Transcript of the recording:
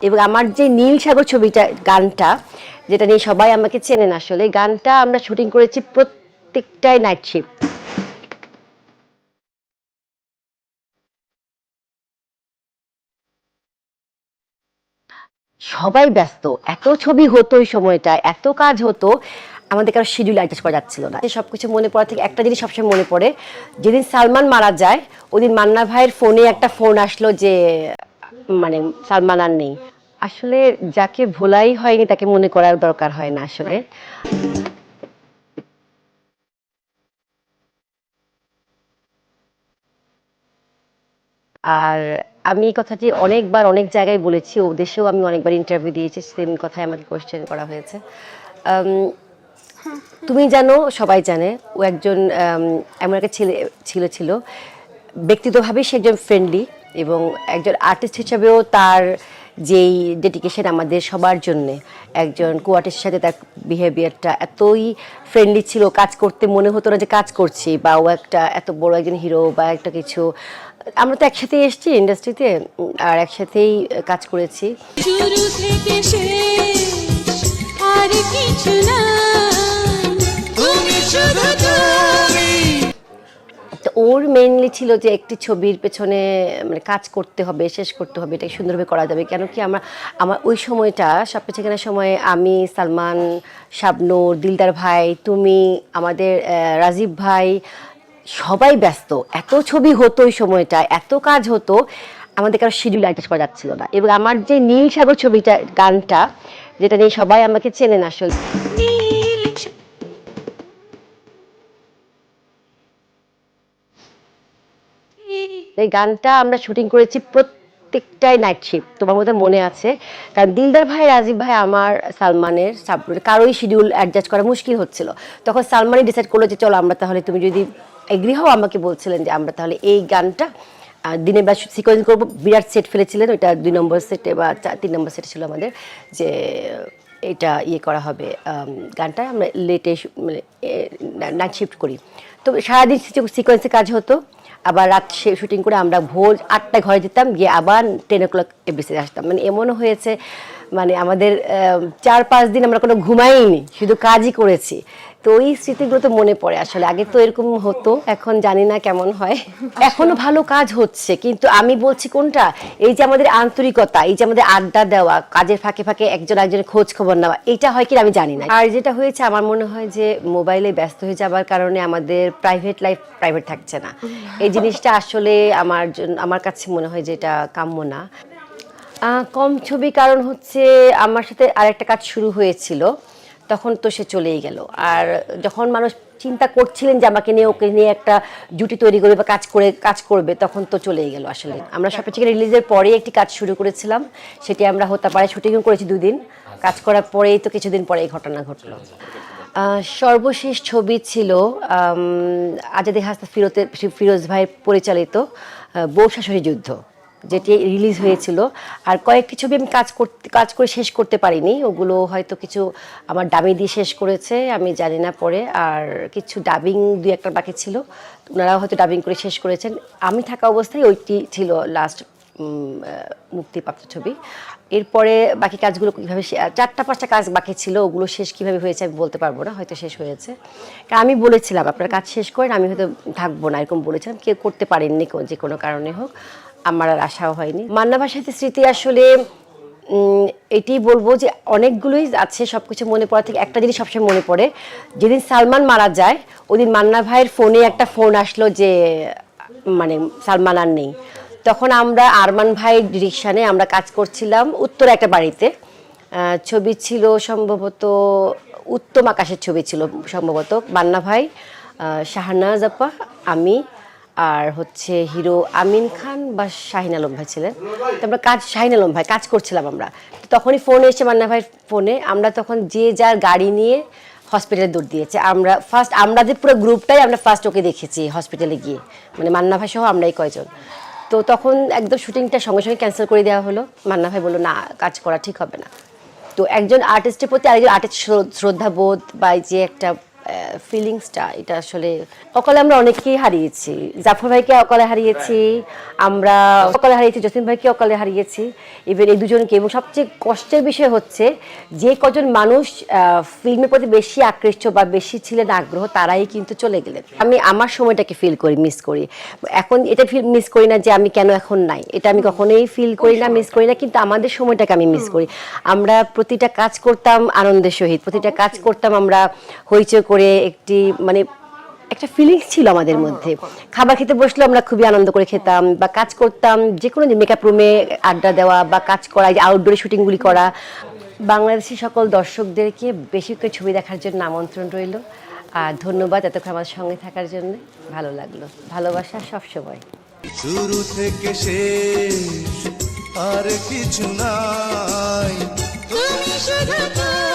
এবং আমার যে নীল সাগর ছবিটা, গানটা, যেটা নিয়ে সবাই আমাকে চেনেন আসলে গানটা আমরা শুটিং করেছি প্রত্যেকটাই নাইট শিফট সবাই ব্যস্ত, এত ছবি হতো ওই সময়টা এত কাজ হতো, আমাদের কারও শিডিউল অ্যাডজাস্ট করা যাচ্ছিল না। সব কিছু মনে পড়া থেকে একটা জিনিস সবসময় মনে পড়ে, যেদিন সালমান মারা যায়, ওদিন মান্না ভাইয়ের ফোনে একটা ফোন আসলো যে মানে সালমান আর নেই। আসলে যাকে ভোলাই হয়নি তাকে মনে করার দরকার হয় না আসলে। আর আমি এই কথাটি অনেকবার অনেক জায়গায় বলেছি, ও দেশেও আমি অনেকবার ইন্টারভিউ দিয়েছি সেম কথাই আমাকে কোয়েশ্চেন করা হয়েছে। তুমি জানো, সবাই জানে, ও একজন এমন একটা ছেলে ছেলে ছিল। ব্যক্তিগতভাবে সে একজন ফ্রেন্ডলি এবং একজন আর্টিস্ট হিসাবেও তার যেই ডেডিকেশন আমাদের সবার জন্যে, একজন কো আর্টিস্টের সাথে তার বিহেভিয়ারটা এতই ফ্রেন্ডলি ছিল, কাজ করতে মনে হতো না যে কাজ করছি, বা ও একটা এত বড় একজন হিরো বা একটা কিছু। আমরা তো একসাথেই এসেছি ইন্ডাস্ট্রিতে আর একসাথেই কাজ করেছি। আর কিছু না। ওর মেইনলি ছিল যে একটি ছবির পেছনে মানে কাজ করতে হবে, শেষ করতে হবে, এটাকে সুন্দরভাবে করা যাবে। কেন কি আমরা, আমার ওই সময়টা, সব পেছাখানের সময় আমি, সালমান, শাবনূর, দিলদার ভাই, তুমি, আমাদের রাজীব ভাই, সবাই ব্যস্ত। এত ছবি হতো ওই সময়টা এত কাজ হতো, আমাদের কারও শিডিউল অ্যাডজাস্ট করা যাচ্ছিল না। এবং আমার যে নীল সাগর ছবিটা, গানটা, যেটা নিয়ে সবাই আমাকে চেনেন আসলে। এই গানটা আমরা শুটিং করেছি প্রত্যেকটাই নাইট শিফট তোমার মধ্যে মনে আছে? কারণ দিলদার ভাই, রাজীব ভাই আমার সালমানের সাবরুট কারোই শিডিউল অ্যাডজাস্ট করা মুশকিল হচ্ছিল। তখন সালমানই ডিসাইড করল যে, চলো আমরা তাহলে তুমি যদি এগ্রি হও, আমাকে বলছিলেন যে, আমরা তাহলে এই গানটা দিনের বেলা সিকোয়েন্স করব। বিরাট সেট ফেলেছিলেন, ওইটা দুই নম্বর সেটে বা তিন নম্বর সেটে ছিল আমাদের, যে এটা ইয়ে করা হবে গানটা আমরা লেটে মানে নাইট শিফট করি। তো সারাদিন সিকোয়েন্সে কাজ হতো। আবার রাত শুটিং করে আমরা ভোর আটটায় ঘরে যেতাম, গিয়ে আবার টেন ও ক্লক এবিসিতে আসতাম। মানে এমনও হয়েছে মানে আমাদের চার পাঁচ দিন আমরা কোনো ঘুমাইনি, শুধু কাজই করেছি। তো ওই স্মৃতিগুলো তো মনে পড়ে আসলে। আগে তো এরকম হতো, এখন জানি না কেমন হয়। এখনও ভালো কাজ হচ্ছে, কিন্তু আমি বলছি কোনটা? এই যে আমাদের আন্তরিকতা, এই যে আমাদের আড্ডা দেওয়া, কাজের ফাঁকে ফাঁকে একজন একজনের খোঁজ খবর নেওয়া, এটা হয় কি আমি জানি না। আর যেটা হয়েছে, আমার মনে হয় যে মোবাইলে ব্যস্ত হয়ে যাবার কারণে আমাদের প্রাইভেট লাইফ প্রাইভেট থাকছে না। এই জিনিসটা আসলে আমার আমার কাছে মনে হয় যে এটা কাম্য না। কম ছবি কারণ হচ্ছে আমার সাথে আরেকটা কাজ শুরু হয়েছিল। তখন তো সে চলেই গেল। আর যখন মানুষ চিন্তা করছিলেন যে আমাকে নিয়ে ওকে নিয়ে একটা জুটি তৈরি করবে বা কাজ করে কাজ করবে তখন তো চলেই গেল আসলে। আমরা সব থেকে রিলিজের পরেই একটি কাজ শুরু করেছিলাম। সেটি আমরা হতে পারে শুটিংও করেছি দুদিন। কাজ করার পরেই তো কিছুদিন পরে এই ঘটনা ঘটলো। সর্বশেষ ছবি ছিল আজাদি হাসনা ফিরোতে ফিরোজ ভাই পরিচালিত বউ শাশুড়ি যুদ্ধ। যেটি রিলিজ হয়েছিল। আর কয়েকটি ছবি আমি কাজ করতে কাজ করে শেষ করতে পারিনি। ওগুলো হয়তো কিছু আমার ডাবি দিয়ে শেষ করেছে, আমি জানি না পরে। আর কিছু ডাবিং দুই একটা বাকি ছিল, ওনারাও হয়তো ডাবিং করে শেষ করেছেন। আমি থাকা অবস্থায় ওইটি ছিল লাস্ট মুক্তিপ্রাপ্ত ছবি। এরপরে বাকি কাজগুলো কীভাবে চারটা পাঁচটা কাজ বাকি ছিল, ওগুলো শেষ কীভাবে হয়েছে আমি বলতে পারব না, হয়তো শেষ হয়েছে। কারণ আমি বলেছিলাম, আপনার কাজ শেষ করেন, আমি হয়তো থাকব না, এরকম বলেছিলাম। কেউ করতে পারেননি, যে কোনো কারণে হোক। আমার আর আশাও হয়নি। মান্না ভাষাতে স্মৃতি আসলে এটি বলব যে অনেকগুলোই আছে সব কিছু মনে পড়া থেকে একটা জিনিস সবসময় মনে পড়ে। যেদিন সালমান মারা যায়, ওদিন মান্না ভাইয়ের ফোনে একটা ফোন আসলো যে মানে সালমান আর নেই। তখন আমরা আরমান ভাই ডিরেকশানে আমরা কাজ করছিলাম উত্তর একটা বাড়িতে। ছবি ছিল সম্ভবত, উত্তম আকাশের ছবি ছিল সম্ভবত। মান্না ভাই শাহনাজ আপা, আমি আর হচ্ছে হিরো আমিন খান বা শাহিন আলম ভাই ছিলেন। তো আমরা কাজ, শাহিন আলম ভাই, কাজ করছিলাম আমরা। তো তখনই ফোন এসে মান্না ভাই ফোনে আমরা তখন যে যার গাড়ি নিয়ে হসপিটালে দৌড় দিয়েছে। আমরা ফার্স্ট আমাদের পুরো গ্রুপটাই আমরা ফার্স্ট ওকে দেখেছি হসপিটালে গিয়ে। মানে মান্না ভাই সহ আমরাই কয়জন। তো তখন একদম শুটিংটা সঙ্গে সঙ্গে ক্যান্সেল করে দেওয়া হলো। মান্না ভাই বলল, না, কাজ করা ঠিক হবে না। তো একজন আর্টিস্টের প্রতি আরেকজন আর্টিস্ট শ্রদ্ধাবোধ বা যে একটা ফিলিংসটা এটা আসলে অকালে আমরা অনেককেই হারিয়েছি। জাফর ভাইকে অকালে হারিয়েছি, আমরা অকালে হারিয়েছি, জসিম ভাইকে অকালে হারিয়েছি। ইভেন এই দুজনকে, এবং সবচেয়ে কষ্টের বিষয় হচ্ছে, যে কজন মানুষ ফিল্মের প্রতি বেশি আকৃষ্ট বা বেশি ছিলেন আগ্রহ, তারাই কিন্তু চলে গেলেন। আমি আমার সময়টাকে ফিল করি মিস করি। এখন এটা ফিল মিস করি না যে আমি কেন এখন নাই। এটা আমি কখনোই ফিল করি না মিস করি না, কিন্তু আমাদের সময়টাকে আমি মিস করি। আমরা প্রতিটা কাজ করতাম আনন্দের সহিত, প্রতিটা কাজ করতাম আমরা হইচই করে একটি মানে একটা ফিলিংস ছিল আমাদের মধ্যে। খাবার খেতে বসলে আমরা খুবই আনন্দ করে খেতাম বা কাজ করতাম যে কোনো মেকআপ রুমে আড্ডা দেওয়া বা কাজ করা যে আউটডোরে শুটিংগুলি করা। বাংলাদেশি সকল দর্শকদেরকে বেশি করে ছবি দেখার জন্য আমন্ত্রণ রইল। আর ধন্যবাদ এতক্ষণ আমার সঙ্গে থাকার জন্য। ভালো লাগল। ভালোবাসা সবসময়। শুরু থেকে শেষ আর কিছু নাই। তুমি শুধু তুমি